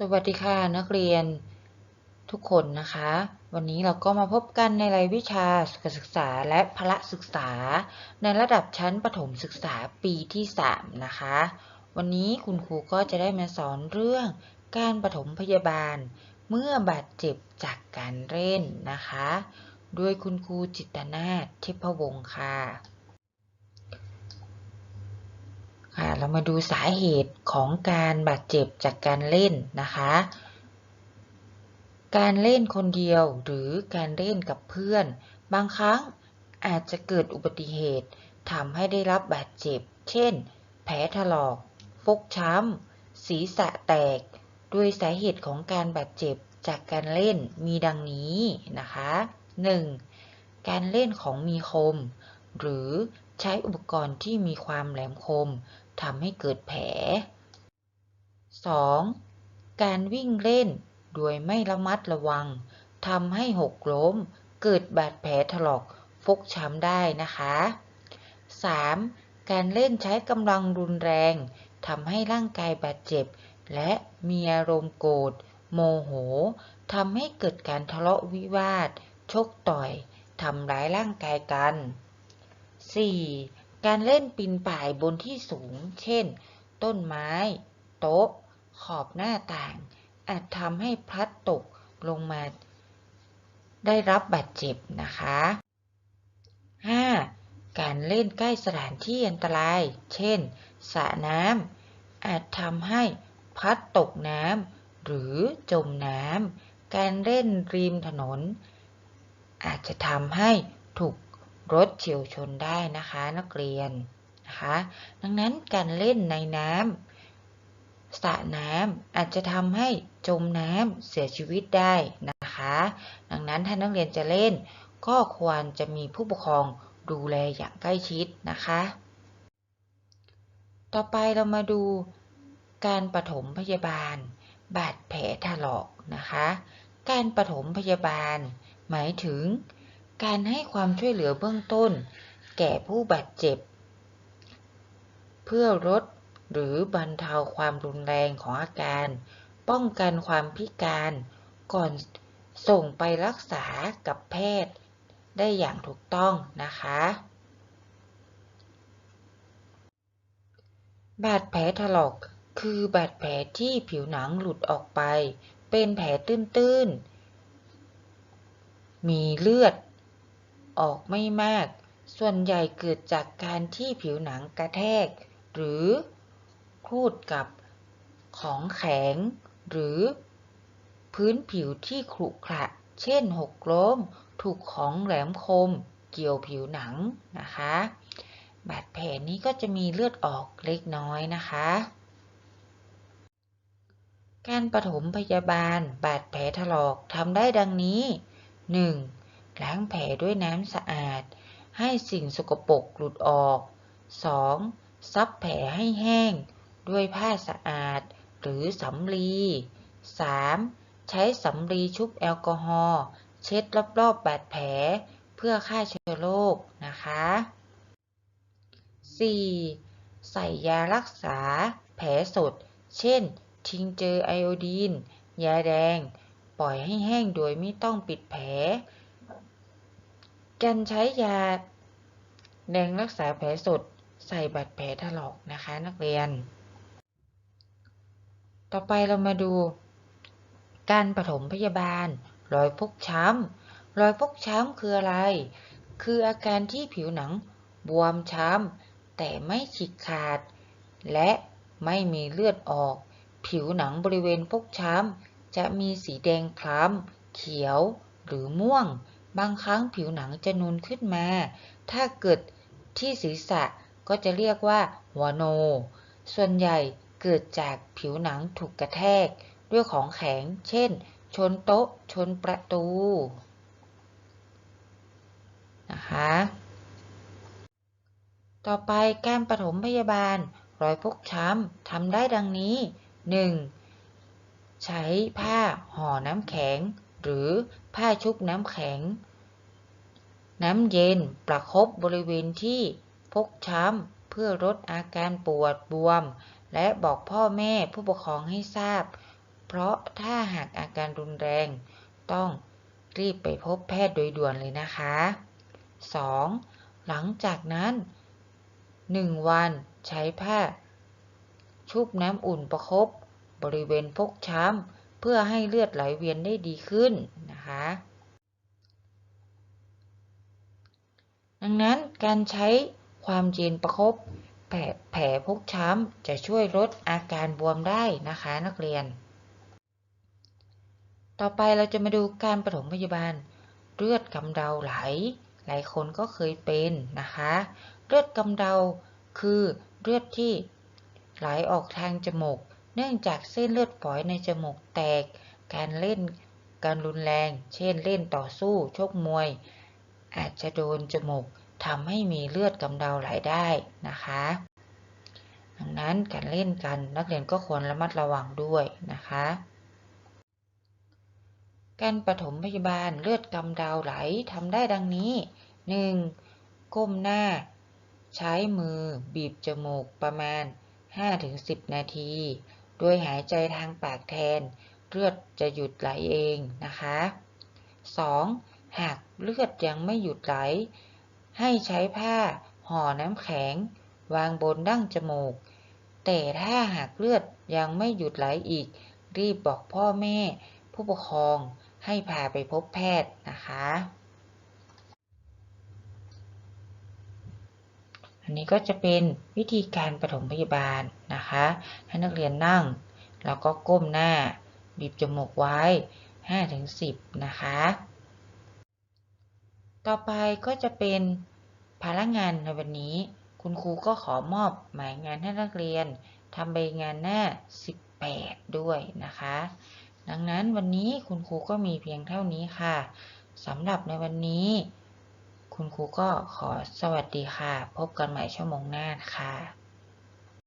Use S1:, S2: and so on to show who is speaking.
S1: สวัสดีค่ะนักเรียนทุกคนนะคะ วันนี้เราก็มาพบกันในรายวิชาสุขศึกษาและพละศึกษา ในระดับชั้นประถมศึกษาปีที่ 3 นะคะ วันนี้คุณครูก็จะได้มาสอนเรื่องการปฐมพยาบาล เมื่อบาดเจ็บจากการเล่นนะคะโดยคุณครูจิตนาถเทพวงศ์ค่ะ ค่ะเรามาดูสาเหตุของการบาดเจ็บจากการเล่นนะคะ การเล่นคนเดียวหรือการเล่นกับเพื่อน บางครั้งอาจจะเกิดอุบัติเหตุทำให้ได้รับบาดเจ็บ เช่น แผลถลอก ฟกช้ำ ศีรษะแตก ด้วยสาเหตุของการบาดเจ็บจากการเล่นมีดังนี้นะคะ 1. การเล่นของมีคม หรือใช้อุปกรณ์ที่มีความแหลมคม ทำให้เกิดแผล 2. การวิ่งเล่นโดยไม่ระมัดระวังทำให้หกล้ม เกิดบาดแผลถลอกฟกช้ำได้นะคะ 3. การเล่นใช้กำลังรุนแรงทำให้ร่างกายบาดเจ็บ และมีอารมณ์โกรธโมโหทำให้เกิดการทะเลาะวิวาท ชกต่อยทำร้ายร่างกายกัน 4. การเล่นปีนป่ายบนที่สูง เช่น ต้นไม้ โต๊ะ ขอบหน้าต่าง อาจทำให้พลัดตกลงมา ได้รับบาดเจ็บนะคะ 5. การเล่นใกล้สถานที่อันตราย เช่นสระน้ำ อาจทำให้พลัดตกน้ำหรือจมน้ำ การเล่นริมถนน อาจจะทำให้ถูก รถเฉียวชนได้นะคะนักเรียนนะคะดังนั้นการเล่นในน้ำสระน้ำอาจจะทำให้จมน้ำเสียชีวิตได้นะคะ ดังนั้นถ้านักเรียนจะเล่น ก็ควรจะมีผู้ปกครองดูแลอย่างใกล้ชิดนะคะ ต่อไปเรามาดูการปฐมพยาบาล บาดแผลถลอกนะคะ การปฐมพยาบาล หมายถึง การให้ความช่วยเหลือเบื้องต้น แก่ผู้บาดเจ็บ เพื่อลดหรือบรรเทาความรุนแรงของอาการ ป้องกันความพิการก่อนส่งไปรักษากับแพทย์ ได้อย่างถูกต้องนะคะ บาดแผลถลอกคือบาดแผลที่ผิวหนังหลุดออกไป เป็นแผลตื้นๆ มีเลือด ออกไม่มาก ส่วนใหญ่เกิดจากการที่ผิวหนังกระแทก หรือครูดกับของแข็ง หรือพื้นผิวที่ขรุขระ เช่นหกล้ม ถูกของแหลมคม เกี่ยวผิวหนังนะคะ บาดแผลนี้ก็จะมีเลือดออกเล็กน้อยนะคะ การปฐมพยาบาลบาดแผลถลอกทำได้ดังนี้ 1. ล้างแผลด้วยน้ำสะอาด ให้สิ่งสกปรกหลุดออก 2. ซับแผลให้แห้ง ด้วยผ้าสะอาด หรือสำลี 3. ใช้สำลีชุบแอลกอฮอล์เช็ดรอบๆบบาดแผล เพื่อฆ่าเชื้อโรคนะคะ 4. ใส่ยารักษา แผลสด เช่น ทิงเจอไอโอดีน ยาแดง ปล่อยให้แห้งโดยไม่ต้องปิดแผล การใช้ยาแดงรักษาแผลสดใส่บาดแผลถลอกนะคะนักเรียน ต่อไปเรามาดู การปฐมพยาบาล รอยฟกช้ำ รอยฟกช้ำคืออะไร คืออาการที่ผิวหนังบวมช้ำ แต่ไม่ฉีกขาด และไม่มีเลือดออก ผิวหนังบริเวณฟกช้ำ จะมีสีแดงคล้ำ เขียวหรือม่วง บางครั้งผิวหนังจะนูนขึ้นมา ถ้าเกิดที่ศีรษะก็จะเรียกว่า หัวโน ส่วนใหญ่เกิดจากผิวหนังถูกกระแทก ด้วยของแข็ง เช่น ชนโต๊ะ ชนประตู นะคะ ต่อไปการปฐมพยาบาล รอยฟกช้ำทำได้ดังนี้ 1. ใช้ผ้าห่อน้ำแข็ง หรือ ผ้าชุบน้ำแข็ง น้ำเย็นประครบบริเวณที่ฟกช้ำเพื่อลดอาการปวดบวม และบอกพ่อแม่ผู้ปกครองให้ทราบ เพราะถ้าหากอาการรุนแรง ต้องรีบไปพบแพทย์โดยด่วนเลยนะคะ 2. หลังจากนั้น 1 วันใช้ผ้า ชุบน้ำอุ่นประคบบริเวณฟกช้ำเพื่อให้เลือดไหลเวียนได้ดีขึ้น นะคะ ดังนั้นการใช้ความเย็นประคบแผลแผลพกช้ำจะช่วยลดอาการบวมได้นะคะนักเรียน ต่อไปเราจะมาดูการปฐมพยาบาล เลือดกำเดาไหล หลายคนก็เคยเป็นนะคะ เลือดกำเดาคือเลือดที่ไหลออกทางจมูก เนื่องจากเส้นเลือดฝอยในจมูกแตก การเล่น การรุนแรง เช่นเล่นต่อสู้ ชกมวย อาจจะโดนจมูกทำให้มีเลือดกำเดาไหลได้นะคะ ดังนั้นการเล่นกันนักเรียนก็ควรระมัดระวังด้วยนะคะ การปฐมพยาบาลเลือดกำเดาไหลทำได้ดังนี้ 1. ก้มหน้า ใช้มือบีบจมูกประมาณ 5-10 นาที โดยหายใจทางปากแทน เลือดจะหยุดไหลเองนะคะ 2. หากเลือดยังไม่หยุดไหล ให้ใช้ผ้าห่อน้ำแข็ง วางบนดั้งจมูก แต่ถ้าหากเลือดยังไม่หยุดไหลอีก รีบบอกพ่อแม่ ผู้ปกครองให้พาไปพบแพทย์นะคะ อันนี้ก็จะเป็นวิธีการปฐมพยาบาลนะคะ ให้นักเรียนนั่ง แล้วก็ก้มหน้า บีบจมูกไว้ 5-10 นะคะ ต่อไปก็จะเป็นภาระงานในวันนี้ คุณครูก็ขอมอบหมายงานให้นักเรียนทำใบงานหน้า 18 ด้วยนะคะ ดังนั้นวันนี้คุณครูก็มีเพียงเท่านี้ค่ะสำหรับในวันนี้ คุณครูก็ขอสวัสดีค่ะ พบกันใหม่ชั่วโมงหน้าค่ะ